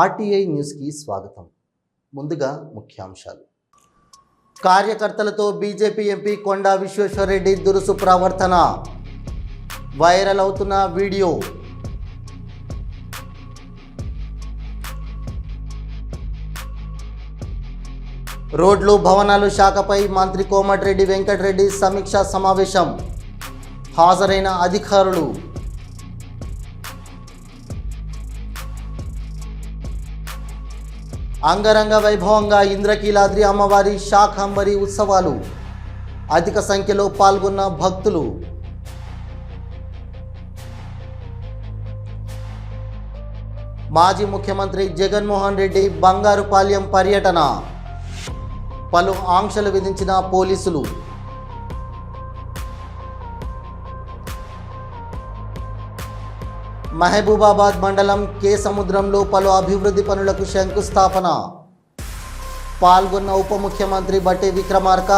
RTI న్యూస్కి స్వాగతం. ముందుగా ముఖ్యాంశాలు. కార్యకర్తలతో బీజేపీ ఎంపీ కొండా విశ్వేశ్వరరెడ్డి దురుసు ప్రవర్తన. వైరల్ అవుతున్న వీడియో. రోడ్లు భవనాలు శాఖపై మంత్రి కోమటిరెడ్డి వెంకటరెడ్డి సమీక్షా సమావేశం. హాజరైన అధికారులు. అంగరంగ వైభవంగా ఇంద్రకీలాద్రి అమ్మవారి శాఖంబరి ఉత్సవాలు. అధిక సంఖ్యలో పాల్గొన్న భక్తులు. మాజీ ముఖ్యమంత్రి జగన్మోహన్ రెడ్డి బంగారుపాలెం పర్యటన. పలు ఆంక్షలు విధించిన పోలీసులు. మహబూబాబాద్ మండలం కే సముద్రంలో పలు అభివృద్ధి పనులకు శంకుస్థాపన. పాల్గొన్న ఉప ముఖ్యమంత్రి బట్టి విక్రమార్క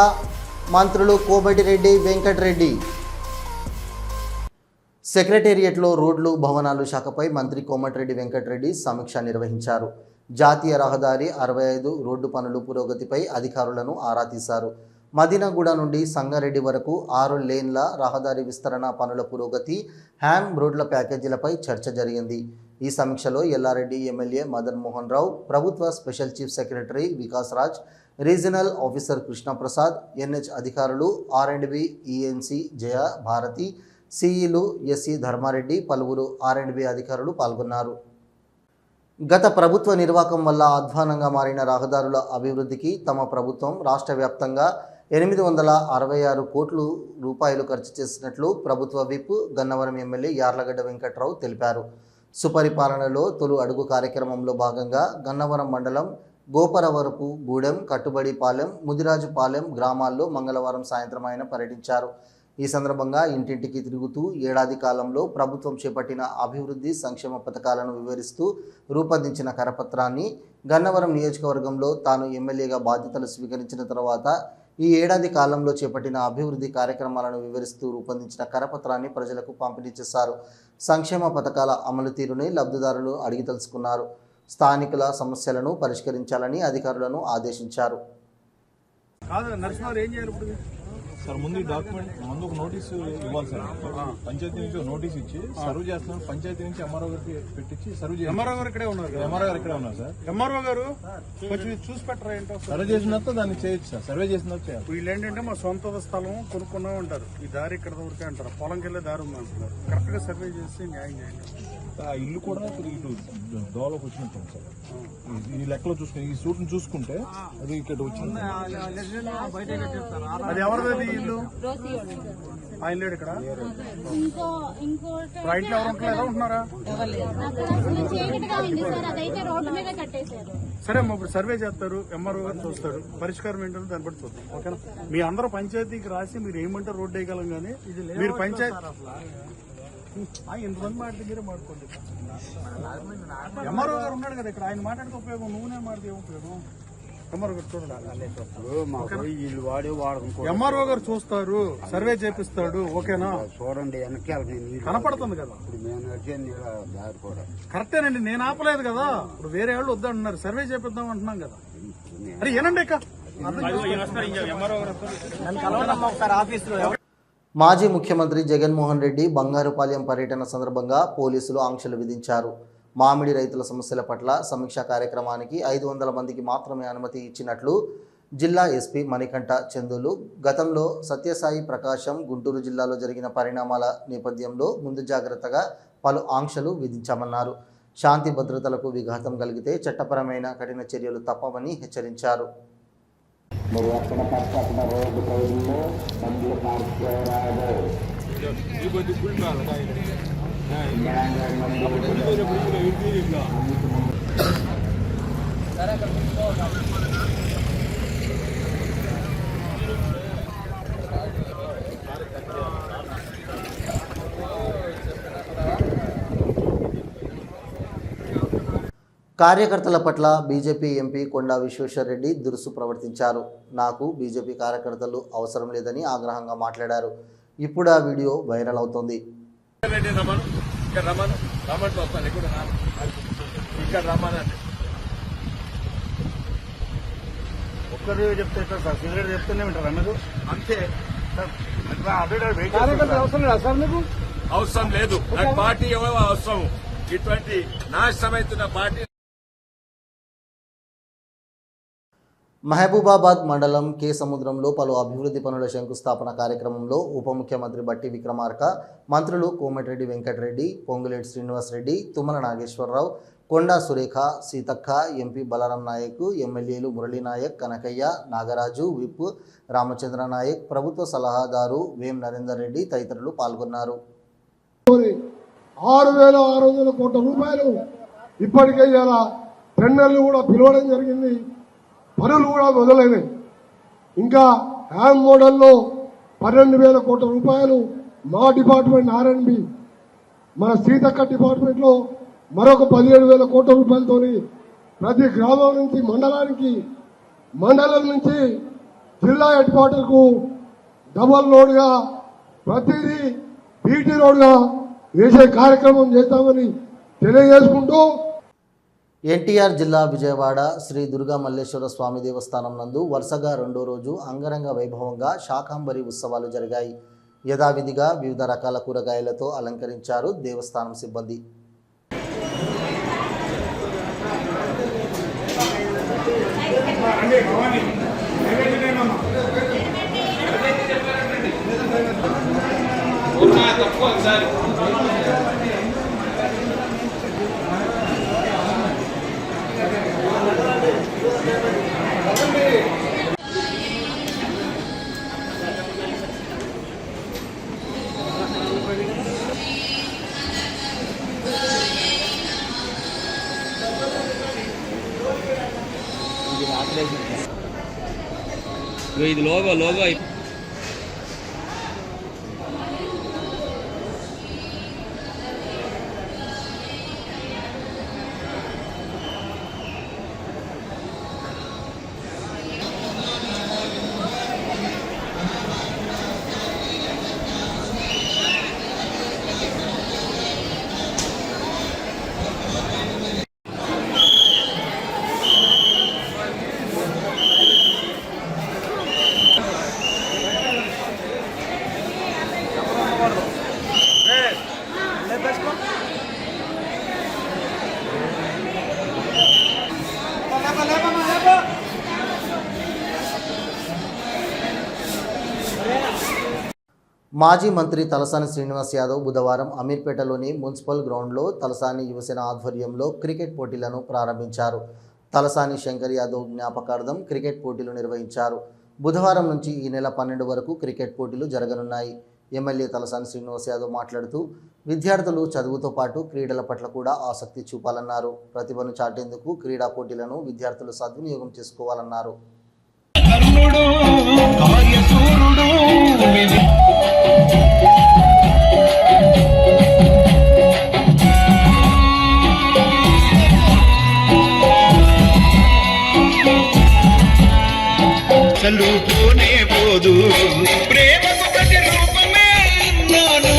మంత్రులు కోమటిరెడ్డి వెంకటరెడ్డి. సెక్రటేరియట్లో రోడ్లు భవనాలు శాఖపై మంత్రి కోమటిరెడ్డి వెంకటరెడ్డి సమీక్ష నిర్వహించారు. జాతీయ రహదారి అరవై ఐదు రోడ్డు పనులు పురోగతిపై అధికారులను ఆరా తీశారు. మదినగూడ నుండి సంగారెడ్డి వరకు ఆరు లేన్ల రహదారి విస్తరణ పనుల పురోగతి హ్యామ్ రోడ్ల ప్యాకేజీలపై చర్చ జరిగింది. ఈ సమీక్షలో ఎల్లారెడ్డి ఎమ్మెల్యే మదన్ మోహన్ రావు ప్రభుత్వ special chief secretary Vikas Raj regional officer Krishnaprasad NH అధికారులు R and B ENC Jaya Bharathi సిఈలు SC Dharmareddy పలువురు ఆర్ అండ్ బి అధికారులు పాల్గొన్నారు. గత ప్రభుత్వ నిర్వాకం వల్ల అధ్వానంగా మారిన రహదారుల అభివృద్ధికి తమ ప్రభుత్వం రాష్ట్ర వ్యాప్తంగా ఎనిమిది వందల అరవై ఆరు కోట్లు రూపాయలు ఖర్చు చేసినట్లు ప్రభుత్వ విప్ గన్నవరం ఎమ్మెల్యే యార్లగడ్డ వెంకట్రావు తెలిపారు. సుపరిపాలనలో తొలి అడుగు కార్యక్రమంలో భాగంగా గన్నవరం మండలం గోపరవరపు గూడెం కట్టుబడిపాలెం ముదిరాజుపాలెం గ్రామాల్లో మంగళవారం సాయంత్రం ఆయన పర్యటించారు. ఈ సందర్భంగా ఇంటింటికి తిరుగుతూ ఏడాది కాలంలో ప్రభుత్వం చేపట్టిన అభివృద్ధి సంక్షేమ పథకాలను వివరిస్తూ రూపొందించిన కరపత్రాన్ని గన్నవరం నియోజకవర్గంలో తాను ఎమ్మెల్యేగా బాధ్యతలు స్వీకరించిన తర్వాత ఈ ఏడాది కాలంలో చేపట్టిన అభివృద్ధి కార్యక్రమాలను వివరిస్తూ రూపొందించిన కరపత్రాన్ని ప్రజలకు పంపిణీ చేశారు. సంక్షేమ పథకాల అమలు తీరుని లబ్ధిదారులు అడిగి తెలుసుకున్నారు. స్థానికుల సమస్యలను పరిష్కరించాలని అధికారులను ఆదేశించారు. సార్ ముందు ఈ డాక్యుమెంట్ ముందు ఒక నోటీస్ ఇవ్వాలి సార్ పంచాయతీ నుంచి నోటీస్ ఇచ్చి సర్వ్ చేస్తున్నాం పంచాయతీ నుంచి ఎంఆర్ఓ గారికి పెట్టించి సర్వ్ చేయాలి ఎంఆర్ఓ గారు ఇక్కడే ఉన్నారు ఎంఆర్ఓ గారు ఇక్కడే ఉన్నారు సార్ ఎంఆర్ఓ గారు కొంచెం చూసి పెట్టరా ఏంటో సర్వ్ చేసిన తర్వాత దాన్ని చేయొచ్చు సార్ సర్వే చేసిన తర్వాత చేయాలి వీళ్ళు ఏంటంటే మా సొంత స్థలం కొనుక్కున్నాం అంటారు ఈ దారి ఇక్కడ వరకే అంటారు పొలంకి వెళ్ళే దారి ఉంది అంటున్నారు కరెక్ట్గా సర్వే చేసి న్యాయం చేయండి ఆ ఇల్లు కూడా ఇప్పుడు ఇటు దోవలోకి వచ్చినట్టు ఉంది సార్ ఈ- ఈ లెక్కలో చూసుకుని ఈ సూట్ చూసుకుంటే అది ఇక్కడ వచ్చింది అది ఎవరిది ఇల్లు ఆయన లేడు ఇక్కడ? ఇంకో ఎవరు ఉంటున్నారా? సార్. అమ్మ ఇప్పుడు సర్వే చేస్తారు. ఎంఆర్ఓ గారు చూస్తారు. పరిష్కారం ఏంటో దాన్ని బట్టి చూద్దాం. ఓకేనా? మీ అందరూ పంచాయతీకి రాసి మీరు ఏమంటే రోడ్డు వేయగలం కానీ మీరు పంచాయతీ ఇంతమంది మాట దగ్గరే మాట్లాడుకోండి. ఎంఆర్ఓ గారు ఉన్నాడు కదా ఇక్కడ. ఆయన మాట్లాడితే ఉపయోగం నువ్వునే మాట్లాడితే ఉపయోగం? ఎంఆర్ఓ గారు చూస్తారు సర్వే చేపిస్తాడు ఓకేనా? చూడండి వెనకాల నేను కనపడుతుంది కదా. ఇప్పుడు దారి కూడా. కరెక్టేనండి నేను ఆపలేదు కదా. ఇప్పుడు వేరే వాళ్ళు వద్దంటున్నారు సర్వే చేపిద్దాం అంటున్నాం కదా. అరే ఏనండి ఇక? మాజీ ముఖ్యమంత్రి జగన్మోహన్ రెడ్డి బంగారుపాలెం పర్యటన సందర్భంగా పోలీసులు ఆంక్షలు విధించారు. మామిడి రైతుల సమస్యల పట్ల సమీక్ష కార్యక్రమానికి ఐదు వందల మందికి మాత్రమే అనుమతి ఇచ్చినట్లు జిల్లా ఎస్పీ మణికంఠ చందులు. గతంలో సత్యసాయి ప్రకాశం గుంటూరు జిల్లాలో జరిగిన పరిణామాల నేపథ్యంలో ముందు జాగ్రత్తగా పలు ఆంక్షలు విధించామన్నారు. శాంతి భద్రతలకు విఘాతం కలిగితే చట్టపరమైన కఠిన చర్యలు తప్పవని హెచ్చరించారు. కార్యకర్తల పట్ల బీజేపీ ఎంపీ కొండా విశ్వేశ్వరరెడ్డి దురుసు ప్రవర్తించారు. నాకు బీజేపీ కార్యకర్తలు అవసరం లేదని ఆగ్రహంగా మాట్లాడారు. ఇప్పుడు ఆ వీడియో వైరల్ అవుతోంది. రెడ్డి రమను ఇక్కడ రమను రమంటూ వస్తాను ఇక్కడ ఒక్కరు చెప్తే సార్? సిగరెట్ చెప్తేనే వింటారా మీరు? అంతే. అవసరం లేదు నాకు పార్టీ ఎవరో అవసరం? ఇటువంటి నాశనమవుతున్న పార్టీ మహబూబాబాద్ మండలం కే సముద్రంలో పలు అభివృద్ధి పనుల శంకుస్థాపన కార్యక్రమంలో ఉప ముఖ్యమంత్రి బట్టి విక్రమార్క మంత్రులు కోమటిరెడ్డి వెంకటరెడ్డి పొంగులేటి శ్రీనివాసరెడ్డి తుమ్మల నాగేశ్వరరావు కొండా సురేఖ సీతక్క ఎంపీ బలరాం నాయక్ ఎమ్మెల్యేలు మురళీ నాయక్ కనకయ్య నాగరాజు విప్ రామచంద్ర నాయక్ ప్రభుత్వ సలహాదారు వేం నరేందర్ రెడ్డి తదితరులు పాల్గొన్నారు. ఆరు వేల ఆరు వందల కోట్ల రూపాయలు ఇప్పటికే ఇలా టెండర్లు కూడా పిలవడం జరిగింది. పనులు కూడా మొదలైనవి. ఇంకా హ్యాండ్ మోడల్లో పన్నెండు వేల కోట్ల రూపాయలు మా డిపార్ట్మెంట్ ఆర్ఎన్బి మన సీతక్క డిపార్ట్మెంట్లో మరొక పదిహేడు వేల కోట్ల రూపాయలతో ప్రతి గ్రామం నుంచి మండలానికి మండలం నుంచి జిల్లా హెడ్ క్వార్టర్కు డబల్ రోడ్గా ప్రతిదీ బీటీ రోడ్గా వేసే కార్యక్రమం చేస్తామని తెలియజేసుకుంటూ ఎన్టీఆర్ జిల్లా విజయవాడ శ్రీ దుర్గా మల్లేశ్వర స్వామి దేవస్థానం నందు వరుసగా రెండో రోజు అంగరంగ వైభవంగా శాకాంబరి ఉత్సవాలు జరిగాయి. యథావిధిగా వివిధ రకాల కూరగాయలతో అలంకరించారు దేవస్థానం సిబ్బంది. ఇది లోగో లోగో అయిపో మాజీ మంత్రి తలసాని శ్రీనివాస్ యాదవ్ బుధవారం అమీర్పేటలోని మున్సిపల్ గ్రౌండ్లో తలసాని యువసేన ఆధ్వర్యంలో క్రికెట్ పోటీలను ప్రారంభించారు. తలసాని శంకర్ యాదవ్ జ్ఞాపకార్థం క్రికెట్ పోటీలు నిర్వహించారు. బుధవారం నుంచి ఈ నెల పన్నెండు వరకు క్రికెట్ పోటీలు జరగనున్నాయి. ఎమ్మెల్యే తలసాని శ్రీనివాస్ యాదవ్ మాట్లాడుతూ విద్యార్థులు చదువుతో పాటు క్రీడల పట్ల కూడా ఆసక్తి చూపాలన్నారు. ప్రతిభను చాటేందుకు క్రీడా పోటీలను విద్యార్థులు సద్వినియోగం చేసుకోవాలన్నారు. చల్లుతూనే పోదు. ప్రేమకు ప్రతి రూపమే నాను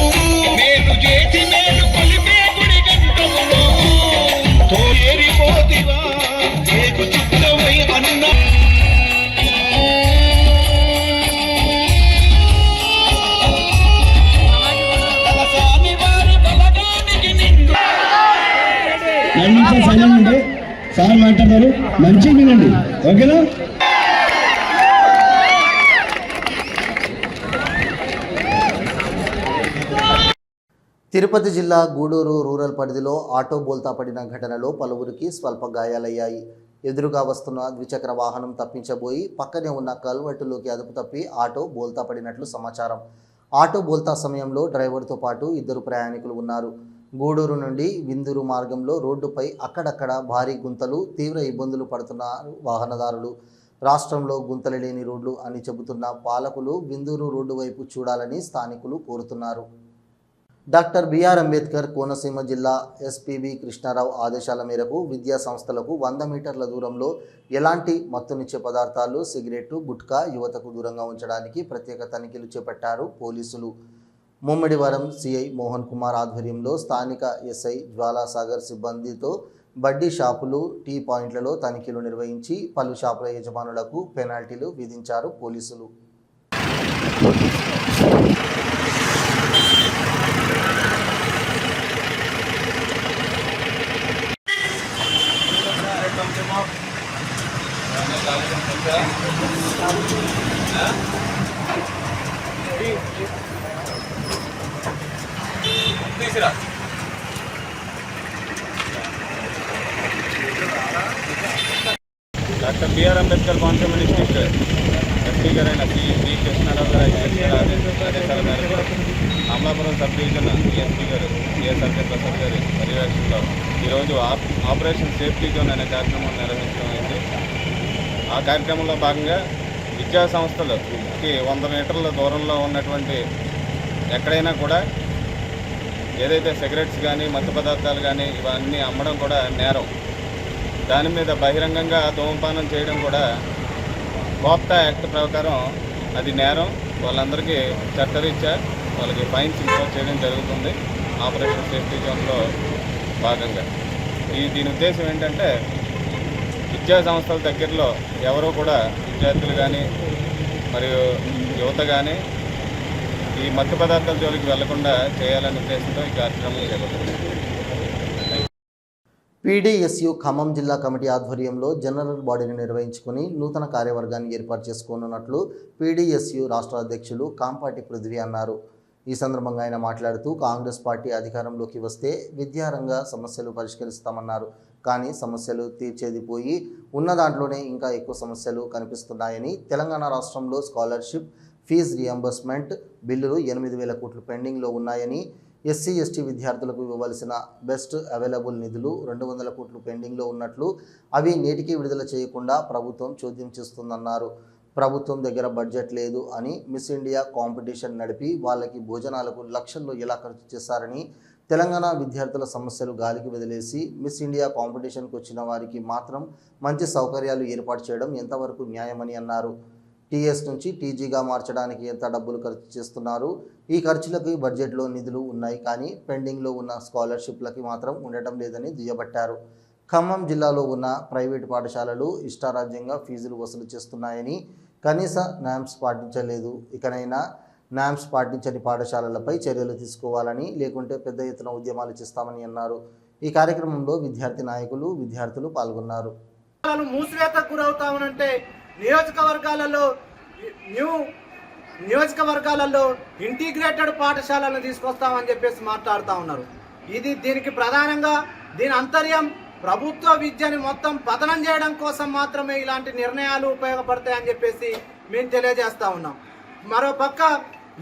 మేలు చేసి మేలు కొలిపే గుడి గంటమును తోయేరిపోతివా ఏకు చుక్కవై అన్నా. తలసాని వారి బలగానికి నిండు రెండు నిమిషాలు సైలెంట్ ఉంటే సార్ మాట్లాడతారు. మంచిగా వినండి. ఓకేనా? తిరుపతి జిల్లా గూడూరు రూరల్ పరిధిలో ఆటో బోల్తా పడిన ఘటనలో పలువురికి స్వల్ప గాయాలయ్యాయి. ఎదురుగా వస్తున్న ద్విచక్ర వాహనం తప్పించబోయి పక్కనే ఉన్న కల్వర్టులోకి అదుపు తప్పి ఆటో బోల్తా పడినట్లు సమాచారం. ఆటో బోల్తా సమయంలో డ్రైవర్తో పాటు ఇద్దరు ప్రయాణికులు ఉన్నారు. గూడూరు నుండి విందూరు మార్గంలో రోడ్డుపై అక్కడక్కడ భారీ గుంతలు తీవ్ర ఇబ్బందులు పడుతున్నారు వాహనదారులు. రాష్ట్రంలో గుంతలు లేని రోడ్లు అని చెబుతున్న పాలకులు విందూరు రోడ్డు వైపు చూడాలని స్థానికులు కోరుతున్నారు. డాక్టర్ బిఆర్ అంబేద్కర్ కోనసీమ జిల్లా ఎస్పీబి కృష్ణారావు ఆదేశాల మేరకు విద్యా సంస్థలకు వంద మీటర్ల దూరంలో ఎలాంటి మత్తునిచ్చే పదార్థాలు సిగరెట్టు గుట్కా యువతకు దూరంగా ఉంచడానికి ప్రత్యేక తనిఖీలు చేపట్టారు పోలీసులు. ముమ్మడివరం సిఐ మోహన్ కుమార్ ఆధ్వర్యంలో స్థానిక ఎస్ఐ జ్వాలాసాగర్ సిబ్బందితో బడ్డీ షాపులు టీ పాయింట్లలో తనిఖీలు నిర్వహించి పలు షాపుల యజమానులకు పెనాల్టీలు విధించారు పోలీసులు. తీసిరా doctor B R Ambedkar constitution district SP గారైన శ్రీ శ్రీ కృష్ణారావు గారు ఐపీఎస్ గారి ఆదేశ- ఆదేశాల మేరకు అమలాపురం ఏ డివిజన్ ప్రసాద్ గారి పర్యవేక్షణలో ఈరోజు ఆప్- ఆపరేషన్ సేఫ్టీ జోన్ అనే కార్యక్రమం నిర్వహించడం అయింది. ఆ కార్యక్రమంలో భాగంగా విద్యా సంస్థలకి వంద మీటర్ల దూరంలో ఉన్నటువంటి ఎక్కడైనా కూడా ఏదైతే సిగరెట్స్ కానీ మత్తు పదార్థాలు కానీ ఇవన్నీ అమ్మడం కూడా నేరం. దాని మీద బహిరంగంగా ధూమపానం చేయడం కూడా కోప్తా యాక్ట్ ప్రకారం అది నేరం. వాళ్ళందరికీ చట్టరీత్యా వాళ్ళకి ఫైన్స్ ఇంపోజ్ చేయడం జరుగుతుంది. ఆపరేషన్ సేఫ్టీ జోన్లో భాగంగా. ఈ దీని ఉద్దేశం ఏంటంటే విద్యా సంస్థల దగ్గరలో ఎవరో కూడా విద్యార్థులు కానీ మరియు యువత కానీ ఈ మత్తు పదార్థాల జోలికి వెళ్ళకుండా చేయాలనే ఉద్దేశంతో ఈ కార్యక్రమం చేపట్టింది పీడీఎస్యు ఖమ్మం జిల్లా కమిటీ ఆధ్వర్యంలో జనరల్ బాడీని నిర్వహించుకుని నూతన కార్యవర్గాన్ని ఏర్పాటు చేసుకోనున్నట్లు పీడీఎస్యు రాష్ట్ర అధ్యక్షులు కాంపాటి పృథ్వీ అన్నారు. ఈ సందర్భంగా ఆయన మాట్లాడుతూ కాంగ్రెస్ పార్టీ అధికారంలోకి వస్తే విద్యారంగ సమస్యలు పరిష్కరిస్తామన్నారు. కానీ సమస్యలు తీర్చేది పోయి ఉన్న దాంట్లోనే ఇంకా ఎక్కువ సమస్యలు కనిపిస్తున్నాయని తెలంగాణ రాష్ట్రంలో స్కాలర్షిప్ ఫీజు రియంబర్స్మెంట్ బిల్లులు ఎనిమిది వేల కోట్లు పెండింగ్లో ఉన్నాయని ఎస్సీ ఎస్టీ విద్యార్థులకు ఇవ్వవలసిన బెస్ట్ అవైలబుల్ నిధులు రెండు వందల కోట్లు పెండింగ్లో ఉన్నట్లు అవి నేటికి విడుదల చేయకుండా ప్రభుత్వం చోద్యం చేస్తుందన్నారు. ప్రభుత్వం దగ్గర బడ్జెట్ లేదు అని మిస్ ఇండియా కాంపిటీషన్ నడిపి వాళ్ళకి భోజనాలకు లక్షల్లో ఎలా ఖర్చు చేశారని తెలంగాణ విద్యార్థుల సమస్యలు గాలికి వదిలేసి మిస్ ఇండియా కాంపిటీషన్కి వచ్చిన వారికి మాత్రం మంచి సౌకర్యాలు ఏర్పాటు చేయడం ఎంతవరకు న్యాయమని అన్నారు. టీఎస్ నుంచి టీజీగా మార్చడానికి ఎంత డబ్బులు ఖర్చు చేస్తున్నారు? ఈ ఖర్చులకు బడ్జెట్లో నిధులు ఉన్నాయి కానీ పెండింగ్లో ఉన్న స్కాలర్షిప్లకి మాత్రం ఉండటం లేదని దుయ్యబట్టారు. ఖమ్మం జిల్లాలో ఉన్న ప్రైవేటు పాఠశాలలు ఇష్టారాజ్యంగా ఫీజులు వసూలు చేస్తున్నాయని కనీస నామ్స్ పాటించలేదు. ఇకనైనా నామ్స్ పాటించని పాఠశాలలపై చర్యలు తీసుకోవాలని లేకుంటే పెద్ద ఎత్తున ఉద్యమాలు చేస్తామని అన్నారు. ఈ కార్యక్రమంలో విద్యార్థి నాయకులు విద్యార్థులు పాల్గొన్నారు. మూసివేతకు గురవుతామనంటే నియోజకవర్గాలలో న్యూ నియోజకవర్గాలలో ఇంటిగ్రేటెడ్ పాఠశాలను తీసుకొస్తామని చెప్పేసి మాట్లాడుతూ ఉన్నారు. ఇది దీనికి ప్రధానంగా దీని అంతర్యం ప్రభుత్వ విద్యని మొత్తం పతనం చేయడం కోసం మాత్రమే ఇలాంటి నిర్ణయాలు ఉపయోగపడతాయని చెప్పేసి మేము తెలియజేస్తా ఉన్నాం. మరో పక్క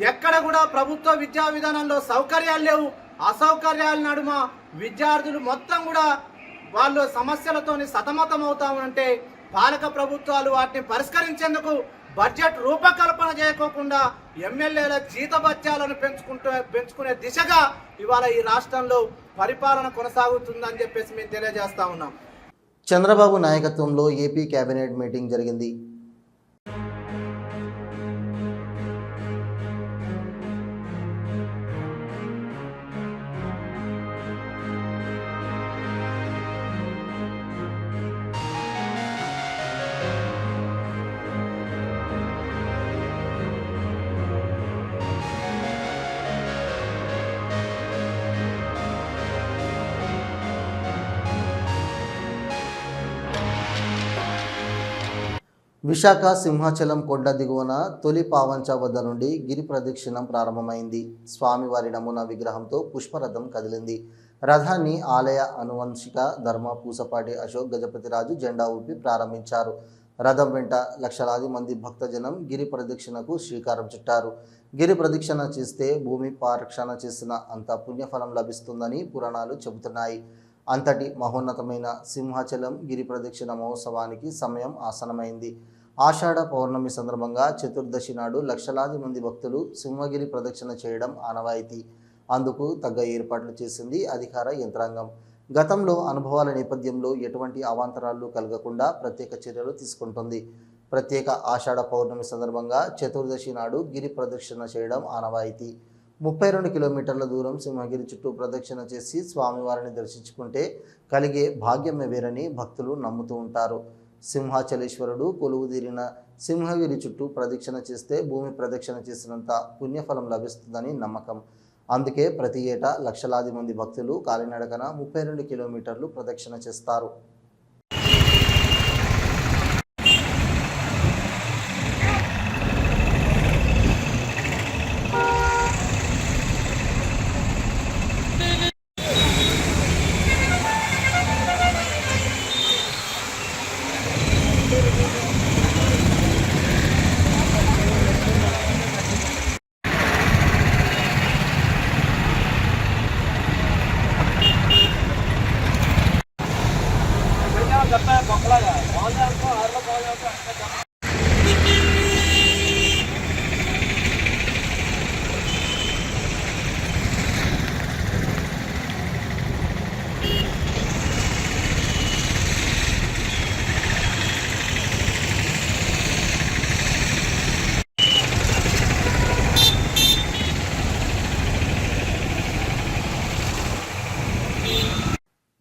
ఎక్కడ కూడా ప్రభుత్వ విద్యా విధానంలో సౌకర్యాలు లేవు. అసౌకర్యాల నడుమ విద్యార్థులు మొత్తం కూడా వాళ్ళు సమస్యలతోని సతమతం అవుతా ఉంటే పాలక ప్రభుత్వాలు వాటిని పరిష్కరించేందుకు బడ్జెట్ రూపకల్పన చేయకోకుండా ఎమ్మెల్యేల జీతభత్యాలను పెంచుకుంటూ పెంచుకునే దిశగా ఇవాళ ఈ రాష్ట్రంలో పరిపాలన కొనసాగుతుందని చెప్పేసి మేము తెలియజేస్తా ఉన్నాం. చంద్రబాబు నాయకత్వంలో ఏపీ కేబినెట్ మీటింగ్ జరిగింది. విశాఖ సింహాచలం కొండ దిగువన తొలి పావంచ వద్ద నుండి గిరి ప్రదక్షిణం ప్రారంభమైంది. స్వామివారి నమూనా విగ్రహంతో పుష్పరథం కదిలింది. రథాన్ని ఆలయ అనువంశిక ధర్మ పూసపాటి అశోక్ గజపతిరాజు జెండా ఊపి ప్రారంభించారు. రథం వెంట లక్షలాది మంది భక్తజనం గిరి ప్రదక్షిణకు శ్రీకారం చుట్టారు. గిరి ప్రదక్షిణ చేస్తే భూమి పారక్షణ చేసిన అంత పుణ్యఫలం లభిస్తుందని పురాణాలు చెబుతున్నాయి. అంతటి మహోన్నతమైన సింహాచలం గిరి ప్రదక్షిణ మహోత్సవానికి సమయం ఆసనమైంది ఆషాఢ పౌర్ణమి సందర్భంగా చతుర్దశి నాడు లక్షలాది మంది భక్తులు సింహగిరి ప్రదక్షిణ చేయడం ఆనవాయితీ. అందుకు తగ్గ ఏర్పాట్లు చేసింది అధికార యంత్రాంగం. గతంలో అనుభవాల నేపథ్యంలో ఎటువంటి అవాంతరాలు కలగకుండా ప్రత్యేక చర్యలు తీసుకుంటుంది. ప్రత్యేక ఆషాఢ పౌర్ణమి సందర్భంగా చతుర్దశి నాడు గిరి ప్రదక్షిణ చేయడం ఆనవాయితీ. ముప్పై రెండు కిలోమీటర్ల దూరం సింహగిరి చుట్టూ ప్రదక్షిణ చేసి స్వామివారిని దర్శించుకుంటే కలిగే భాగ్యమే వేరని భక్తులు నమ్ముతూ ఉంటారు. సింహాచలేశ్వరుడు కొలువుదీరిన సింహగిరి చుట్టూ ప్రదక్షిణ చేస్తే భూమి ప్రదక్షిణ చేసినంత పుణ్యఫలం లభిస్తుందని నమ్మకం. అందుకే ప్రతి ఏటా లక్షలాది మంది భక్తులు కాలినడకన ముప్పై రెండు కిలోమీటర్లు ప్రదక్షిణ చేస్తారు.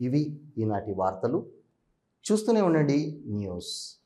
ఇవి ఈనాటి వార్తలు. చూస్తూనే ఉండండి న్యూస్.